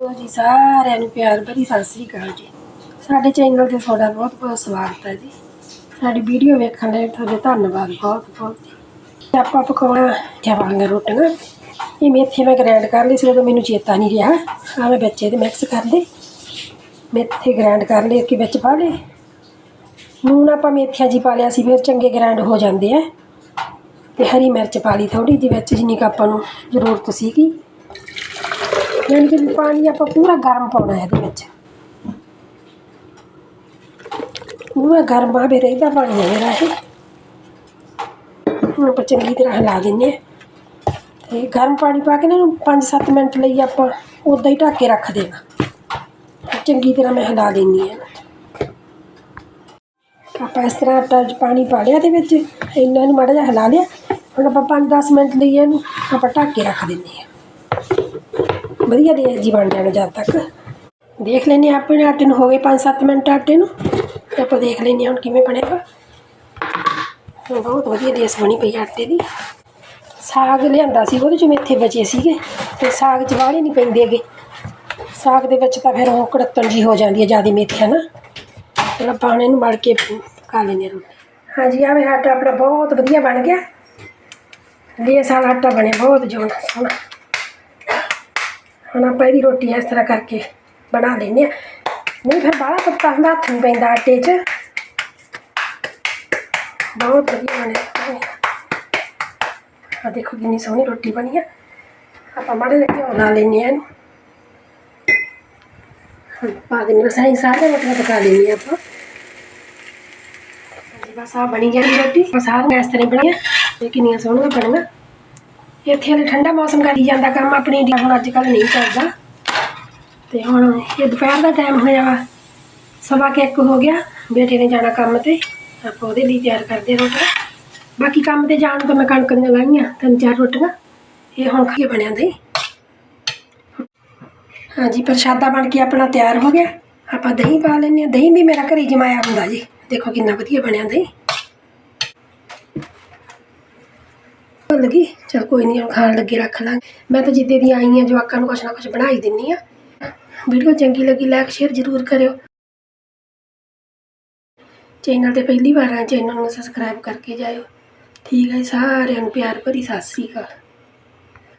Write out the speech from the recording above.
ਲੋ ਜੀ, ਸਾਰਿਆਂ ਨੂੰ ਪਿਆਰ ਭਰੀ ਸਤਿ ਸ੍ਰੀ ਅਕਾਲ ਜੀ। ਸਾਡੇ ਚੈਨਲ ਤੇ ਤੁਹਾਡਾ ਬਹੁਤ ਬਹੁਤ ਸਵਾਗਤ ਹੈ ਜੀ। ਸਾਡੀ ਵੀਡੀਓ ਵੇਖਣ ਲਈ ਤੁਹਾਡੇ ਧੰਨਵਾਦ ਬਹੁਤ ਬਹੁਤ। ਜੀ ਆਪਾਂ ਪਕਾਉਣਾ ਕਿਆ ਵਾਲੀਆਂ ਰੋਟੀਆਂ। ਇਹ ਮੇਥੇ ਮੈਂ ਗ੍ਰਾਈਂਡ ਕਰ ਲਈ ਸੀ, ਉਦੋਂ ਮੈਨੂੰ ਚੇਤਾ ਨਹੀਂ ਰਿਹਾ। ਆ ਮੈਂ ਬੱਚੇ ਦੇ ਮਿਕਸ ਕਰ ਲਏ ਮੇਥੇ ਗ੍ਰਾਈਂਡ ਕਰ ਲਏ ਕਿ ਵਿੱਚ ਪਾ ਲਏ ਲੂਣ ਆਪਾਂ ਮੇਥਿਆਂ ਜੀ ਪਾ ਲਿਆ ਸੀ, ਫਿਰ ਚੰਗੇ ਗ੍ਰਾਈਂਡ ਹੋ ਜਾਂਦੇ ਆ। ਤੇ ਹਰੀ ਮਿਰਚ ਪਾ ਲਈ ਥੋੜੀ ਜਿਹੀ ਵਿੱਚ, ਜਿੰਨੀ ਕੁ ਆਪਾਂ ਨੂੰ ਜ਼ਰੂਰਤ ਸੀਗੀ। ਯਾਨੀ ਕਿ ਪਾਣੀ ਆਪਾਂ ਪੂਰਾ ਗਰਮ ਪਾਉਣਾ ਹੈ ਇਹਦੇ ਵਿੱਚ। ਪੂਰਾ ਗਰਮ ਆਵੇ ਰਹਿੰਦਾ ਪਾਣੀ ਹੈ ਮੇਰਾ ਇਹ। ਹੁਣ ਆਪਾਂ ਚੰਗੀ ਤਰ੍ਹਾਂ ਹਿਲਾ ਦਿੰਦੇ ਹਾਂ। ਤੇ ਗਰਮ ਪਾਣੀ ਪਾ ਕੇ ਨਾ ਇਹਨੂੰ 5-7 ਮਿੰਟ ਲਈ ਆਪਾਂ ਉਦਾਂ ਹੀ ਢੱਕ ਕੇ ਰੱਖ ਦੇਣਾ। ਚੰਗੀ ਤਰ੍ਹਾਂ ਮੈਂ ਹਿਲਾ ਦਿੰਦੀ ਹਾਂ। ਆਪਾਂ ਇਸ ਤਰ੍ਹਾਂ ਆਟਾ ਪਾਣੀ ਪਾ ਲਿਆ ਦੇ ਵਿੱਚ। ਇੰਨਾ ਨੂੰ ਮਾੜਾ ਜਿਹਾ ਹਿਲਾ ਲਿਆ। ਹੁਣ ਆਪਾਂ 5-10 ਮਿੰਟ ਲਈ ਇਹਨੂੰ ਆਪਾਂ ਢੱਕ ਕੇ ਰੱਖ ਦਿੰਦੇ ਹਾਂ। ਵਧੀਆ ਦੇ ਜੀ ਬਣ ਜਾਣਾ ਜਦ ਤੱਕ। ਦੇਖ ਲੈਂਦੇ ਹਾਂ ਆਪਣੇ ਆਟੇ ਨੂੰ, ਹੋ ਗਏ 5-7 ਮਿੰਟ ਆਟੇ ਨੂੰ। ਤੇ ਆਪਾਂ ਦੇਖ ਲੈਂਦੇ ਹਾਂ ਹੁਣ ਕਿਵੇਂ ਬਣੇਗਾ। ਬਹੁਤ ਵਧੀਆ ਦੇਸ ਬਣੀ ਪਈ ਆਟੇ ਦੀ। ਸਾਗ ਲਿਆਂਦਾ ਸੀ, ਉਹਦੇ ਚ ਮੇਥੇ ਬਚੇ ਸੀਗੇ। ਤੇ ਸਾਗ ਚ ਵਾਲੇ ਨਹੀਂ ਪੈਂਦੇ ਹੈਗੇ। ਸਾਗ ਦੇ ਵਿੱਚ ਤਾਂ ਫਿਰ ਉਹ ਕੜਤਣ ਜੀ ਹੋ ਜਾਂਦੀ ਹੈ, ਜ਼ਿਆਦਾ ਮੇਥਿਆਂ ਨਾ ਚਲੋ ਪਾਣੀ ਨੂੰ ਮਲ ਕੇ ਪਕਾ ਲੈਂਦੇ ਹਾਂ ਰੋਟੀ। ਹਾਂਜੀ, ਆਹ ਵੇ ਆਟਾ ਆਪਣਾ ਬਹੁਤ ਵਧੀਆ ਬਣ ਗਿਆ। ਲੇਸ ਵਾਲਾ ਆਟਾ ਬਣਿਆ, ਬਹੁਤ ਜ਼ਿਆਦਾ ਸੋਹਣਾ। ਹੁਣ ਆਪਾਂ ਇਹਦੀ ਰੋਟੀ ਇਸ ਤਰ੍ਹਾਂ ਕਰਕੇ ਬਣਾ ਲੈਂਦੇ ਆ ਨਹੀਂ ਫਿਰ ਬਾਹਲਾ ਪੱਤਾ ਹੁੰਦਾ, ਹੱਥ ਨਹੀਂ ਪੈਂਦਾ ਆਟੇ 'ਚ। ਬਹੁਤ ਵਧੀਆ ਬਣਿਆ ਆ। ਦੇਖੋ ਕਿੰਨੀ ਸੋਹਣੀ ਰੋਟੀ ਬਣੀ ਆ। ਆਪਾਂ ਮਾੜੇ ਜਿਹੇ ਘਿਓ ਲਾ ਲੈਂਦੇ ਆ ਇਹਨੂੰ। ਹੁਣ ਪਾ ਦਿੰਦੇ ਹਾਂ, ਸਾਰੀ ਸਾਰੇ ਰੋਟੀਆਂ ਪਕਾ ਲੈਂਦੇ ਆ ਆਪਾਂ। ਹਾਂਜੀ ਬਸ ਆ ਬਣੀ ਜਾਂਦੀ ਰੋਟੀ। ਬਸ ਇੱਥੇ ਹਲੇ ਠੰਡਾ ਮੌਸਮ ਕਰੀ ਜਾਂਦਾ, ਕੰਮ ਆਪਣੀ ਇੰਡੀਆ ਹੁਣ ਅੱਜ ਕੱਲ੍ਹ ਨਹੀਂ ਚੱਲਦਾ। ਤੇ ਹੁਣ ਇਹ ਦੁਪਹਿਰ ਦਾ ਟਾਈਮ ਹੋਇਆ ਵਾ ਸਵਾ ਕੇ ਇੱਕ ਹੋ ਗਿਆ। ਬੇਟੇ ਨੇ ਜਾਣਾ ਕੰਮ ਤੇ, ਆਪਾਂ ਉਹਦੇ ਲਈ ਤਿਆਰ ਕਰਦੇ ਹਾਂ ਰੋਟੀਆਂ। ਬਾਕੀ ਕੰਮ ਤੇ ਜਾਣ ਤੋਂ ਮੈਂ ਕਣਕ ਦੀਆਂ ਲਾਈਆਂ, ਤਿੰਨ ਚਾਰ ਰੋਟੀਆਂ। ਇਹ ਹੁਣ ਖੀ ਬਣਿਆ ਦੇ ਹਾਂਜੀ, ਪ੍ਰਸ਼ਾਦਾ ਬਣ ਕੇ ਆਪਣਾ ਤਿਆਰ ਹੋ ਗਿਆ। ਆਪਾਂ ਦਹੀਂ ਪਾ ਲੈਂਦੇ ਹਾਂ। ਦਹੀਂ ਵੀ ਮੇਰਾ ਘਰੇ ਜਮਾਇਆ ਹੁੰਦਾ ਜੀ। ਦੇਖੋ ਕਿੰਨਾ ਵਧੀਆ ਬਣਿਆ ਦਹੀਂ। ਲੱਗੀ ਚਲ ਕੋਈ ਨਹੀਂ ਹੁਣ ਖਾਣ ਲੱਗੇ ਰੱਖ ਲਾਂਗੇ। ਮੈਂ ਤਾਂ ਜਿੱਦੇ ਦੀ ਆਈ ਆ ਜਵਾਕਾਂ ਨੂੰ ਕੁਛ ਨਾ ਕੁਛ ਬਣਾ ਹੀ ਦਿੰਨੀ ਆ। ਵੀਡੀਓ ਚੰਗੀ ਲੱਗੀ ਲਾਈਕ ਸ਼ੇਅਰ ਜ਼ਰੂਰ ਕਰਿਓ। ਚੈਨਲ ਤੇ ਪਹਿਲੀ ਵਾਰ ਆ ਚੈਨਲ ਨੂੰ ਸਬਸਕ੍ਰਾਈਬ ਕਰਕੇ ਜਾਇਓ। ਠੀਕ ਹੈ ਜੀ, ਸਾਰਿਆਂ ਨੂੰ ਪਿਆਰ ਭਰੀ ਸਤਿ ਸ੍ਰੀ ਅਕਾਲ।